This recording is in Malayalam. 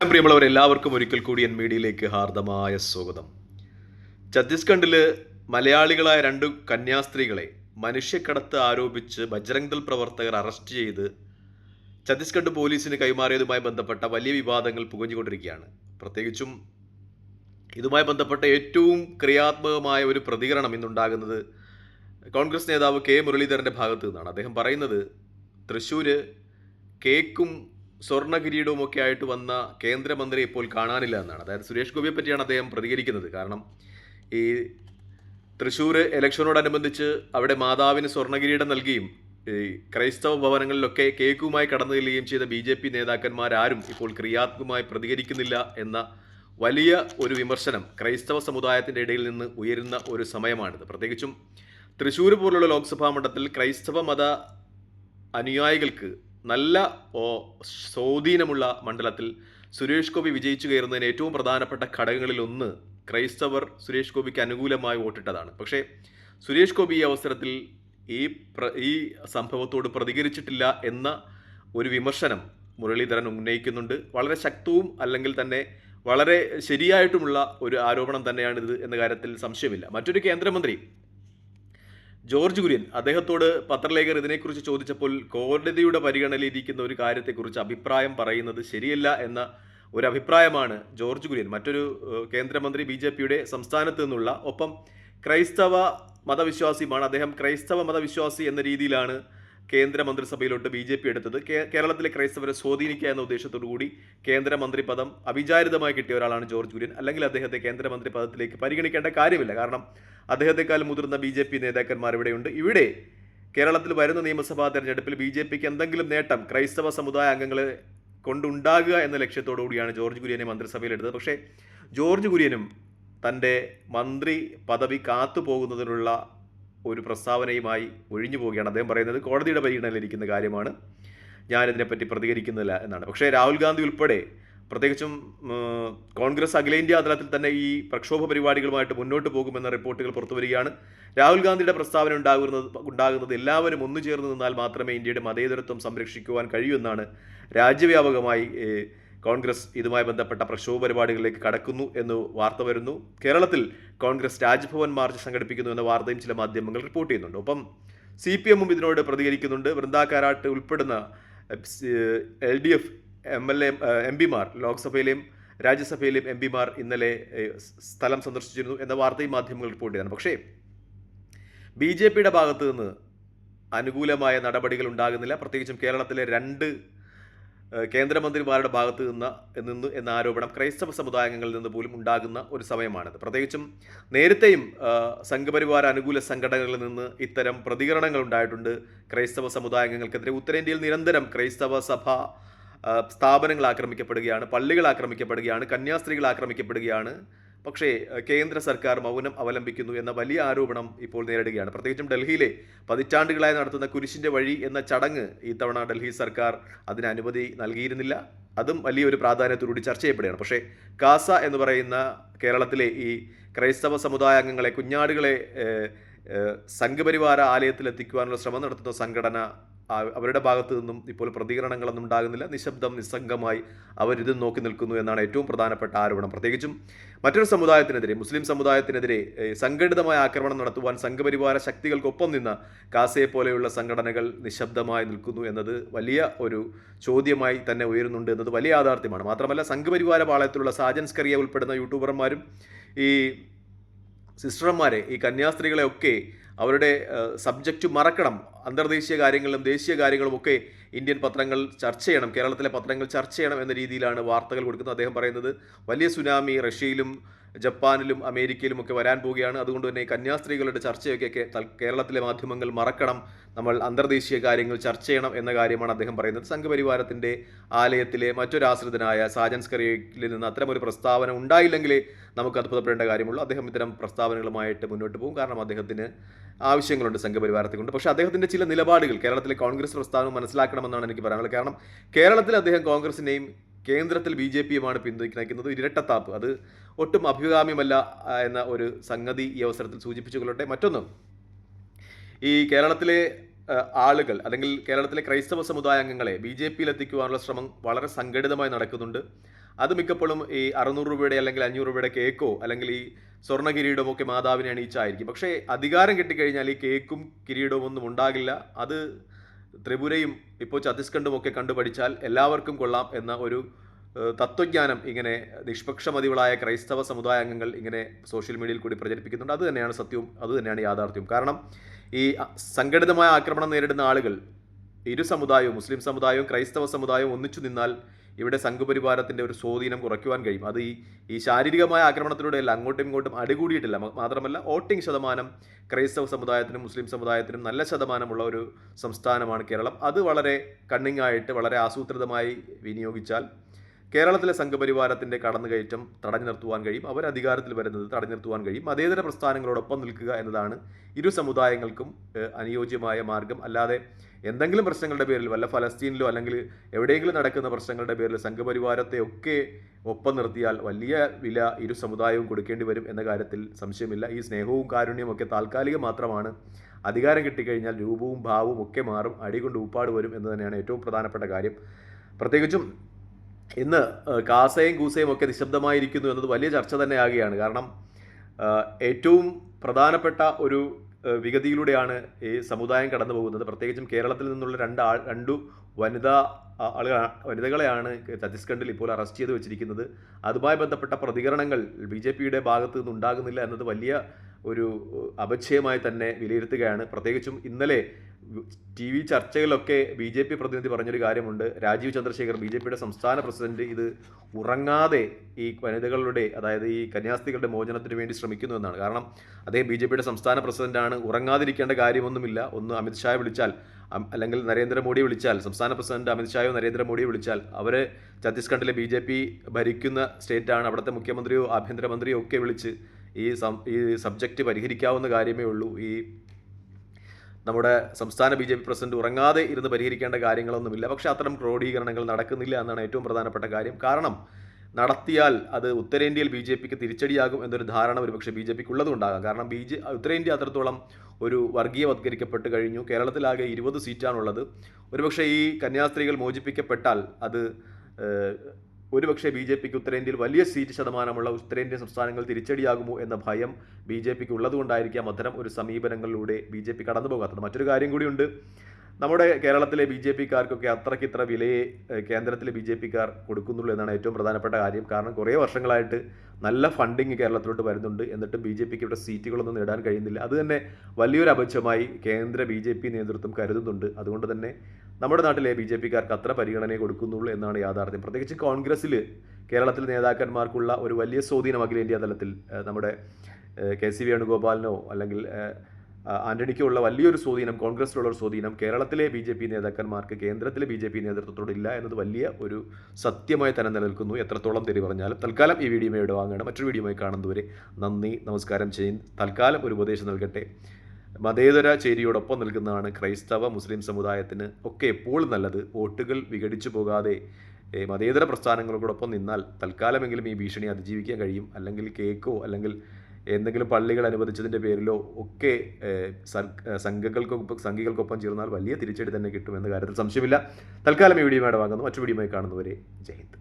പ്രിയമുള്ളവർ എല്ലാവർക്കും ഒരിക്കൽ കൂടി എൻ മീഡിയയിലേക്ക് ഹാർദമായ സ്വാഗതം. ഛത്തീസ്ഗഡിൽ മലയാളികളായ രണ്ട് കന്യാസ്ത്രീകളെ മനുഷ്യക്കടത്ത് ആരോപിച്ച് ബജ്രംഗ് ദൾ പ്രവർത്തകർ അറസ്റ്റ് ചെയ്ത് ഛത്തീസ്ഗഡ് പോലീസിന് കൈമാറിയതുമായി ബന്ധപ്പെട്ട വലിയ വിവാദങ്ങൾ പുകഞ്ഞുകൊണ്ടിരിക്കുകയാണ്. പ്രത്യേകിച്ചും ഇതുമായി ബന്ധപ്പെട്ട ഏറ്റവും ക്രിയാത്മകമായ ഒരു പ്രതികരണം ഇന്നുണ്ടാകുന്നത് കോൺഗ്രസ് നേതാവ് കെ മുരളീധരന്റെ ഭാഗത്തു നിന്നാണ്. അദ്ദേഹം പറയുന്നത് തൃശ്ശൂർ കേക്കും സ്വർണ കിരീടവുമൊക്കെ ആയിട്ട് വന്ന കേന്ദ്രമന്ത്രി ഇപ്പോൾ കാണാനില്ല എന്നാണ്. അതായത് സുരേഷ് ഗോപിയെ പറ്റിയാണ് അദ്ദേഹം പ്രതികരിക്കുന്നത്. കാരണം ഈ തൃശ്ശൂർ ഇലക്ഷനോടനുബന്ധിച്ച് അവിടെ മാതാവിന് സ്വർണ കിരീടം നൽകുകയും ഈ ക്രൈസ്തവ ഭവനങ്ങളിലൊക്കെ കേക്കുമായി കടന്നു ചെല്ലുകയും ചെയ്ത ബി ജെ പി നേതാക്കന്മാരാരും ഇപ്പോൾ ക്രിയാത്മകമായി പ്രതികരിക്കുന്നില്ല എന്ന വലിയ ഒരു വിമർശനം ക്രൈസ്തവ സമുദായത്തിന്റെ ഇടയിൽ നിന്ന് ഉയരുന്ന ഒരു സമയമാണിത്. പ്രത്യേകിച്ചും തൃശ്ശൂർ പോലുള്ള ലോക്സഭാ മണ്ഡലത്തിൽ ക്രൈസ്തവ മത അനുയായികൾക്ക് നല്ല സ്വാധീനമുള്ള മണ്ഡലത്തിൽ സുരേഷ് ഗോപി വിജയിച്ചു കയറുന്നതിന് ഏറ്റവും പ്രധാനപ്പെട്ട ഘടകങ്ങളിൽ ഒന്ന് ക്രൈസ്തവർ സുരേഷ് ഗോപിക്ക് അനുകൂലമായി വോട്ടിട്ടതാണ്. പക്ഷേ സുരേഷ് ഗോപി ഈ അവസരത്തിൽ ഈ പ്ര ഈ സംഭവത്തോട് പ്രതികരിച്ചിട്ടില്ല എന്ന ഒരു വിമർശനം മുരളീധരൻ ഉന്നയിക്കുന്നുണ്ട്. വളരെ ശക്തവും അല്ലെങ്കിൽ തന്നെ വളരെ ശരിയായിട്ടുമുള്ള ഒരു ആരോപണം തന്നെയാണിത് എന്ന കാര്യത്തിൽ സംശയമില്ല. മറ്റൊരു കേന്ദ്രമന്ത്രി ജോർജ് കുര്യൻ അദ്ദേഹത്തോട് പത്രലേഖകർ ഇതിനെക്കുറിച്ച് ചോദിച്ചപ്പോൾ കോടതിയുടെ പരിഗണനയിലിരിക്കുന്ന ഒരു കാര്യത്തെക്കുറിച്ച് അഭിപ്രായം പറയുന്നത് ശരിയല്ല എന്ന ഒരു അഭിപ്രായമാണ് ജോർജ് കുര്യൻ. മറ്റൊരു കേന്ദ്രമന്ത്രി ബി ജെ പിയുടെ സംസ്ഥാനത്ത് നിന്നുള്ള ഒപ്പം ക്രൈസ്തവ മതവിശ്വാസിയുമാണ്. അദ്ദേഹം ക്രൈസ്തവ മതവിശ്വാസി എന്ന രീതിയിലാണ് കേന്ദ്ര മന്ത്രിസഭയിലോട്ട് ബി ജെ പി എടുത്തത്. കേരളത്തിലെ ക്രൈസ്തവരെ സ്വാധീനിക്കുക എന്ന ഉദ്ദേശത്തോടു കൂടി കേന്ദ്രമന്ത്രി പദം അവിചാരിതമായി കിട്ടിയ ഒരാളാണ് ജോർജ് കുര്യൻ. അല്ലെങ്കിൽ അദ്ദേഹത്തെ കേന്ദ്രമന്ത്രി പദത്തിലേക്ക് പരിഗണിക്കേണ്ട കാര്യമില്ല. കാരണം അദ്ദേഹത്തെക്കാൾ മുതിർന്ന ബി ജെ പി നേതാക്കന്മാർ ഇവിടെയുണ്ട്. ഇവിടെ കേരളത്തിൽ വരുന്ന നിയമസഭാ തെരഞ്ഞെടുപ്പിൽ ബി ജെ പിക്ക് എന്തെങ്കിലും നേട്ടം ക്രൈസ്തവ സമുദായ അംഗങ്ങളെ കൊണ്ടുണ്ടാകുക എന്ന ലക്ഷ്യത്തോടു കൂടിയാണ് ജോർജ് കുര്യനെ മന്ത്രിസഭയിൽ എടുത്തത്. പക്ഷേ ജോർജ് കുര്യനും തന്റെ മന്ത്രി പദവി കാത്തു പോകുന്നതിനുള്ള ഒരു പ്രസ്താവനയുമായി ഒഴിഞ്ഞു പോവുകയാണ്. അദ്ദേഹം പറയുന്നത് കോടതിയുടെ പരിഗണനയിലിരിക്കുന്ന കാര്യമാണ്. ഞാനിതിനെപ്പറ്റി പ്രതികരിക്കുന്നില്ല എന്നാണ്. പക്ഷേ രാഹുൽ ഗാന്ധി ഉൾപ്പെടെ പ്രത്യേകിച്ചും കോൺഗ്രസ് അഖിലേന്ത്യാ തലത്തിൽ തന്നെ ഈ പ്രക്ഷോഭ പരിപാടികളുമായിട്ട് മുന്നോട്ട് പോകുമെന്ന റിപ്പോർട്ടുകൾ പുറത്തു വരികയാണ്. രാഹുൽ ഗാന്ധിയുടെ പ്രസ്താവന ഉണ്ടാകുന്നത് ഉണ്ടാകുന്നത് എല്ലാവരും ഒന്നു ചേർന്ന് നിന്നാൽ മാത്രമേ ഇന്ത്യയുടെ മതേതരത്വം സംരക്ഷിക്കുവാൻ കഴിയൂ എന്നാണ് രാജ്യവ്യാപകമായി കോൺഗ്രസ് ഇതുമായി ബന്ധപ്പെട്ട പ്രക്ഷോഭ പരിപാടികളിലേക്ക് കടക്കുന്നു എന്ന് വാർത്ത വരുന്നു. കേരളത്തിൽ കോൺഗ്രസ് രാജ്ഭവൻ മാർച്ച് സംഘടിപ്പിക്കുന്നു എന്ന വാർത്തയും ചില മാധ്യമങ്ങൾ റിപ്പോർട്ട് ചെയ്യുന്നുണ്ട്. ഒപ്പം സി പി എമ്മും ഇതിനോട് പ്രതികരിക്കുന്നുണ്ട്. വൃന്ദാകാരാട്ട് ഉൾപ്പെടുന്ന L D F M L A M പിമാർ ലോക്സഭയിലെയും രാജ്യസഭയിലെയും എം പിമാർ ഇന്നലെ സ്ഥലം സന്ദർശിച്ചിരുന്നു എന്ന വാർത്തയും മാധ്യമങ്ങൾ റിപ്പോർട്ട് ചെയ്യുന്നു പക്ഷേ ബി ജെ പിയുടെ ഭാഗത്തു നിന്ന് അനുകൂലമായ നടപടികൾ ഉണ്ടാകുന്നില്ല. പ്രത്യേകിച്ചും കേരളത്തിലെ രണ്ട് കേന്ദ്രമന്ത്രിമാരുടെ ഭാഗത്ത് നിന്ന് നിന്ന് എന്ന ആരോപണം ക്രൈസ്തവ സമുദായങ്ങളിൽ നിന്ന് പോലും ഉണ്ടാകുന്ന ഒരു സമയമാണിത്. പ്രത്യേകിച്ചും നേരത്തെയും സംഘപരിവാര അനുകൂല സംഘടനകളിൽ നിന്ന് ഇത്തരം പ്രതികരണങ്ങൾ ഉണ്ടായിട്ടുണ്ട്. ക്രൈസ്തവ സമുദായങ്ങൾക്കെതിരെ ഉത്തരേന്ത്യയിൽ നിരന്തരം ക്രൈസ്തവ സഭ സ്ഥാപനങ്ങൾ ആക്രമിക്കപ്പെടുകയാണ് പള്ളികൾ ആക്രമിക്കപ്പെടുകയാണ് കന്യാസ്ത്രീകൾ ആക്രമിക്കപ്പെടുകയാണ്. പക്ഷേ കേന്ദ്ര സർക്കാർ മൗനം അവലംബിക്കുന്നു എന്ന വലിയ ആരോപണം ഇപ്പോൾ നേരിടുകയാണ്. പ്രത്യേകിച്ചും ഡൽഹിയിലെ പതിറ്റാണ്ടുകളായി നടത്തുന്ന കുരിശിന്റെ വഴി എന്ന ചടങ്ങ് ഇത്തവണ ഡൽഹി സർക്കാർ അതിന് അനുമതി നൽകിയിരുന്നില്ല. അതും വലിയൊരു പ്രാധാന്യത്തോടുകൂടി ചർച്ച ചെയ്യപ്പെടുകയാണ്. പക്ഷേ കാസ എന്ന് പറയുന്ന കേരളത്തിലെ ഈ ക്രൈസ്തവ സമുദായ അംഗങ്ങളെ കുഞ്ഞാടുകളെ സംഘപരിവാര ആലയത്തിൽ എത്തിക്കുവാനുള്ള ശ്രമം നടത്തുന്ന സംഘടന അവരുടെ ഭാഗത്തു നിന്നും ഇപ്പോൾ പ്രതികരണങ്ങളൊന്നും ഉണ്ടാകുന്നില്ല. നിശബ്ദം നിസ്സംഗമായി അവരിത് നോക്കി നിൽക്കുന്നു എന്നാണ് ഏറ്റവും പ്രധാനപ്പെട്ട ആരോപണം. പ്രത്യേകിച്ചും മറ്റൊരു സമുദായത്തിനെതിരെ മുസ്ലിം സമുദായത്തിനെതിരെ സംഘടിതമായ ആക്രമണം നടത്തുവാൻ സംഘപരിവാര ശക്തികൾക്കൊപ്പം നിന്ന കാസയെ പോലെയുള്ള സംഘടനകൾ നിശബ്ദമായി നിൽക്കുന്നു എന്നത് വലിയ ഒരു ചോദ്യമായി തന്നെ ഉയരുന്നുണ്ട് എന്നത് വലിയ യാഥാർത്ഥ്യമാണ്. മാത്രമല്ല സംഘപരിവാര പാളയത്തിലുള്ള സാജൻസ്കറിയ ഉൾപ്പെടുന്ന യൂട്യൂബർമാരും ഈ സിസ്റ്റർമാരെ ഈ കന്യാസ്ത്രീകളെ ഒക്കെ അവരുടെ സബ്ജക്റ്റ് മറക്കണം. അന്തർദേശീയ കാര്യങ്ങളിലും ദേശീയ കാര്യങ്ങളും ഒക്കെ ഇന്ത്യൻ പത്രങ്ങൾ ചർച്ച ചെയ്യണം കേരളത്തിലെ പത്രങ്ങൾ ചർച്ച ചെയ്യണം എന്ന രീതിയിലാണ് വാർത്തകൾ കൊടുക്കുന്നത്. അദ്ദേഹം പറയുന്നത് വലിയ സുനാമി റഷ്യയിലും ജപ്പാനിലും അമേരിക്കയിലും ഒക്കെ വരാൻ പോവുകയാണ്. അതുകൊണ്ട് തന്നെ കന്യാസ്ത്രീകളുടെ ചർച്ചയൊക്കെ കേരളത്തിലെ മാധ്യമങ്ങൾ മറക്കണം. നമ്മൾ അന്തർദേശീയ കാര്യങ്ങൾ ചർച്ച ചെയ്യണം എന്ന കാര്യമാണ് അദ്ദേഹം പറയുന്നത്. സംഘപരിവാരത്തിന്റെ ആലയത്തിലെ മറ്റൊരാശ്രിതനായ സാജൻസ്കറിയിൽ നിന്ന് അത്തരമൊരു പ്രസ്താവന ഉണ്ടായില്ലെങ്കിൽ നമുക്ക് അത്ഭുതപ്പെടേണ്ട കാര്യമുള്ളൂ. അദ്ദേഹം ഇത്തരം പ്രസ്താവനകളുമായിട്ട് മുന്നോട്ട് പോകും. കാരണം അദ്ദേഹത്തിന് ആവശ്യങ്ങളുണ്ട് സംഘപരിവാരത്തെ കൊണ്ട് പക്ഷേ അദ്ദേഹത്തിന്റെ ചില നിലപാടുകൾ കേരളത്തിലെ കോൺഗ്രസ് പ്രസ്ഥാനം മനസ്സിലാക്കണമെന്നാണ് എനിക്ക് പറയാനുള്ളത്. കാരണം കേരളത്തിൽ അദ്ദേഹം കോൺഗ്രസിനെയും കേന്ദ്രത്തിൽ ബി ജെ പിയുമാണ് പിന്തുണയ്ക്കുന്നത്. ഇരട്ടത്താപ്പ്. അത് ഒട്ടും അഭികാമ്യമല്ല എന്ന ഒരു സംഗതി ഈ അവസരത്തിൽ സൂചിപ്പിച്ചുകൊള്ളട്ടെ. മറ്റൊന്ന് ഈ കേരളത്തിലെ ആളുകൾ അല്ലെങ്കിൽ കേരളത്തിലെ ക്രൈസ്തവ സമുദായ അംഗങ്ങളെ ബി ജെ പിയിൽ എത്തിക്കുവാനുള്ള ശ്രമം വളരെ സംഘടിതമായി നടക്കുന്നുണ്ട്. അത് മിക്കപ്പോഴും ഈ അറുന്നൂറ് രൂപയുടെ അല്ലെങ്കിൽ അഞ്ഞൂറ് രൂപയുടെ കേക്കോ അല്ലെങ്കിൽ ഈ സ്വർണ കിരീടമോ ഒക്കെ മാതാവിനെ അണിയിച്ചായിരിക്കും. പക്ഷേ അധികാരം കിട്ടിക്കഴിഞ്ഞാൽ ഈ കേക്കും കിരീടവും ഒന്നും ഉണ്ടാകില്ല. അത് ത്രിപുരയും ഇപ്പോൾ ഛത്തീസ്ഗഡും ഒക്കെ കണ്ടുപഠിച്ചാൽ എല്ലാവർക്കും കൊള്ളാം എന്ന ഒരു തത്വജ്ഞാനം ഇങ്ങനെ നിഷ്പക്ഷമതികളായ ക്രൈസ്തവ സമുദായ അംഗങ്ങൾ ഇങ്ങനെ സോഷ്യൽ മീഡിയയിൽ കൂടി പ്രചരിപ്പിക്കുന്നുണ്ട്. അത് തന്നെയാണ് സത്യവും അത് തന്നെയാണ് യാഥാർത്ഥ്യവും. കാരണം ഈ സംഘടിതമായ ആക്രമണം നേരിടുന്ന ആളുകൾ ഇരു സമുദായവും മുസ്ലിം സമുദായവും ക്രൈസ്തവ സമുദായവും ഒന്നിച്ചു നിന്നാൽ ഇവിടെ സംഘപരിവാരത്തിന്റെ ഒരു സ്വാധീനം കുറയ്ക്കുവാൻ കഴിയും. അത് ഈ ഈ ശാരീരികമായ ആക്രമണത്തിലൂടെയല്ല അങ്ങോട്ടും ഇങ്ങോട്ടും അടികൂടിയിട്ടില്ല. മാത്രമല്ല വോട്ടിംഗ് ശതമാനം ക്രൈസ്തവ സമുദായത്തിനും മുസ്ലിം സമുദായത്തിനും നല്ല ശതമാനമുള്ള ഒരു സംസ്ഥാനമാണ് കേരളം. അത് വളരെ കണ്ണിങ്ങായിട്ട് വളരെ ആസൂത്രിതമായി വിനിയോഗിച്ചാൽ കേരളത്തിലെ സംഘപരിവാരത്തിന്റെ കടന്നുകയറ്റം തടഞ്ഞു നിർത്തുവാൻ കഴിയും. അവർ അധികാരത്തിൽ വരുന്നത് തടഞ്ഞു നിർത്തുവാൻ കഴിയും. മതേതര പ്രസ്ഥാനങ്ങളോടൊപ്പം നിൽക്കുക എന്നതാണ് ഇരു സമുദായങ്ങൾക്കും അനുയോജ്യമായ മാർഗം. അല്ലാതെ എന്തെങ്കിലും പ്രശ്നങ്ങളുടെ പേരിൽ വല്ല ഫലസ്തീനിലോ അല്ലെങ്കിൽ എവിടെയെങ്കിലും നടക്കുന്ന പ്രശ്നങ്ങളുടെ പേരിൽ സംഘപരിവാരത്തെ ഒക്കെ ഒപ്പം നിർത്തിയാൽ വലിയ വില ഇരു സമുദായവും കൊടുക്കേണ്ടി വരും എന്ന കാര്യത്തിൽ സംശയമില്ല. ഈ സ്നേഹവും കാരുണ്യവും ഒക്കെ താൽക്കാലികം മാത്രമാണ്. അധികാരം കിട്ടിക്കഴിഞ്ഞാൽ രൂപവും ഭാവവും ഒക്കെ മാറും. അടികൊണ്ട് ഊപ്പാട് വരും എന്ന് തന്നെയാണ് ഏറ്റവും പ്രധാനപ്പെട്ട കാര്യം. പ്രത്യേകിച്ചും ഇന്ന് കാസയും കൂസയും ഒക്കെ നിശബ്ദമായിരിക്കുന്നു എന്നത് വലിയ ചർച്ച തന്നെ തന്നെയാകുകയാണ് കാരണം ഏറ്റവും പ്രധാനപ്പെട്ട ഒരു വിഗതിയിലൂടെയാണ് ഈ സമുദായം കടന്നു പോകുന്നത്. പ്രത്യേകിച്ചും കേരളത്തിൽ നിന്നുള്ള രണ്ട് ആൾ രണ്ടു വനിതാ ആളുകൾ വനിതകളെയാണ് ഛത്തീസ്ഗഡിൽ ഇപ്പോൾ അറസ്റ്റ് ചെയ്ത് വെച്ചിരിക്കുന്നത്. അതുമായി ബന്ധപ്പെട്ട പ്രതികരണങ്ങൾ ബി ജെ പിയുടെ ഭാഗത്ത് നിന്ന് ഉണ്ടാകുന്നില്ല എന്നത് വലിയ ഒരു അപചയമായി തന്നെ വിലയിരുത്തുകയാണ്. പ്രത്യേകിച്ചും ഇന്നലെ ടി വി ചർച്ചകളിലൊക്കെ ബി ജെ പി പ്രതിനിധി പറഞ്ഞൊരു കാര്യമുണ്ട്. രാജീവ് ചന്ദ്രശേഖർ ബി ജെ പിയുടെ സംസ്ഥാന പ്രസിഡന്റ്. ഇത് ഉറങ്ങാതെ ഈ വനിതകളുടെ അതായത് ഈ കന്യാസ്ത്രീകളുടെ മോചനത്തിന് വേണ്ടി ശ്രമിക്കുന്നു എന്നാണ്. കാരണം അദ്ദേഹം ബി ജെ പിയുടെ സംസ്ഥാന പ്രസിഡന്റാണ്. ഉറങ്ങാതിരിക്കേണ്ട കാര്യമൊന്നുമില്ല. ഒന്ന് അമിത്ഷായെ വിളിച്ചാൽ അല്ലെങ്കിൽ നരേന്ദ്രമോദിയെ വിളിച്ചാൽ സംസ്ഥാന പ്രസിഡന്റ് അമിത്ഷായോ നരേന്ദ്രമോദിയെ വിളിച്ചാൽ അവർ ഛത്തീസ്ഗഡിലെ ബി ജെ പി ഭരിക്കുന്ന സ്റ്റേറ്റാണ്. അവിടുത്തെ മുഖ്യമന്ത്രിയോ ആഭ്യന്തരമന്ത്രിയോ ഒക്കെ വിളിച്ച് ഈ ഈ സബ്ജക്റ്റ് പരിഹരിക്കാവുന്ന കാര്യമേ ഉള്ളൂ. ഈ നമ്മുടെ സംസ്ഥാന ബി ജെ പി പ്രസിഡന്റ് ഉറങ്ങാതെ ഇരുന്ന് പരിഹരിക്കേണ്ട കാര്യങ്ങളൊന്നുമില്ല. പക്ഷേ അത്തരം ക്രോഡീകരണങ്ങൾ നടക്കുന്നില്ല എന്നാണ് ഏറ്റവും പ്രധാനപ്പെട്ട കാര്യം. കാരണം നടത്തിയാൽ അത് ഉത്തരേന്ത്യയിൽ ബി ജെ പിക്ക് തിരിച്ചടിയാകും എന്നൊരു ധാരണ ഒരുപക്ഷെ ബി ജെ പിക്ക് ഉള്ളതുകൊണ്ടാകാം കാരണം ബി ജെ ഉത്തരേന്ത്യ അത്രത്തോളം ഒരു വർഗീയവത്കരിക്കപ്പെട്ട് കഴിഞ്ഞു. കേരളത്തിലാകെ ഇരുപത് സീറ്റാണുള്ളത്. ഒരുപക്ഷെ ഈ കന്യാസ്ത്രീകൾ മോചിപ്പിക്കപ്പെട്ടാൽ അത് ഒരുപക്ഷെ ബി ജെ പിക്ക് ഉത്തരേന്ത്യയിൽ വലിയ സീറ്റ് ശതമാനമുള്ള ഉത്തരേന്ത്യൻ സംസ്ഥാനങ്ങൾ തിരിച്ചടിയാകുമോ എന്ന ഭയം ബി ജെ പിക്ക് ഉള്ളതുകൊണ്ടായിരിക്കാം അത്തരം ഒരു സമീപനങ്ങളിലൂടെ ബി ജെ പി കടന്നു പോകാത്തത്. മറ്റൊരു കാര്യം കൂടിയുണ്ട്. നമ്മുടെ കേരളത്തിലെ ബി ജെ പിക്കാർക്കൊക്കെ അത്രയ്ക്ക് ഇത്ര വിലയെ കേന്ദ്രത്തിലെ ബി ജെ പിക്കാർ കൊടുക്കുന്നുള്ളൂ എന്നാണ് ഏറ്റവും പ്രധാനപ്പെട്ട കാര്യം. കാരണം കുറേ വർഷങ്ങളായിട്ട് നല്ല ഫണ്ടിങ് കേരളത്തിലോട്ട് വരുന്നുണ്ട്. എന്നിട്ടും ബി ജെ പിക്ക് ഇവിടെ സീറ്റുകളൊന്നും നേടാൻ കഴിയുന്നില്ല. അത് തന്നെ വലിയൊരു അപക്ഷമായി കേന്ദ്ര ബി ജെ പി നേതൃത്വം കരുതുന്നുണ്ട്. അതുകൊണ്ട് തന്നെ നമ്മുടെ നാട്ടിലെ ബി ജെ പിക്കാർക്ക് അത്ര പരിഗണനയെ കൊടുക്കുന്നുള്ളൂ എന്നാണ് യാഥാർത്ഥ്യം. പ്രത്യേകിച്ച് കോൺഗ്രസ്സിൽ കേരളത്തിലെ നേതാക്കന്മാർക്കുള്ള ഒരു വലിയ സ്വാധീനം അഖിലേന്ത്യാ തലത്തിൽ. നമ്മുടെ കെ സി വേണുഗോപാലിനോ അല്ലെങ്കിൽ ആന്റണിക്കോ ഉള്ള വലിയൊരു സ്വാധീനം കോൺഗ്രസിലുള്ള ഒരു സ്വാധീനം കേരളത്തിലെ ബി ജെ പി നേതാക്കന്മാർക്ക് കേന്ദ്രത്തിലെ ബി ജെ പി നേതൃത്വത്തോട് ഇല്ല എന്നത് വലിയ ഒരു സത്യമായി തന്നെ നിലനിൽക്കുന്നു. എത്രത്തോളം തെരി പറഞ്ഞാലും തൽക്കാലം ഈ വീഡിയോ ഇവിടെ മറ്റൊരു വീഡിയോയുമായി കാണുന്നതുവരെ നന്ദി നമസ്കാരം. ചെയ്യും തൽക്കാലം ഒരു ഉപദേശം നൽകട്ടെ. മതേതര ചേരിയോടൊപ്പം നിൽക്കുന്നതാണ് ക്രൈസ്തവ മുസ്ലിം സമുദായത്തിന് ഒക്കെ എപ്പോഴും നല്ലത്? വോട്ടുകൾ വിഘടിച്ചു പോകാതെ മതേതര പ്രസ്ഥാനങ്ങളോടൊപ്പം നിന്നാൽ തൽക്കാലമെങ്കിലും ഈ ഭീഷണി അതിജീവിക്കാൻ കഴിയും. അല്ലെങ്കിൽ കേക്കോ അല്ലെങ്കിൽ എന്തെങ്കിലും പള്ളികൾ അനുവദിച്ചതിന്റെ പേരിലോ ഒക്കെ സംഘങ്ങൾക്കൊപ്പം സംഘികൾക്കൊപ്പം ചേർന്നാൽ വലിയ തിരിച്ചടി തന്നെ കിട്ടുമെന്ന കാര്യത്തിൽ സംശയമില്ല. തൽക്കാലം ഈ വീഡിയോ വാങ്ങുന്നു. മറ്റു വീഡിയോയുമായി കാണുന്നവരെ ജയ് ഹിന്ദ്.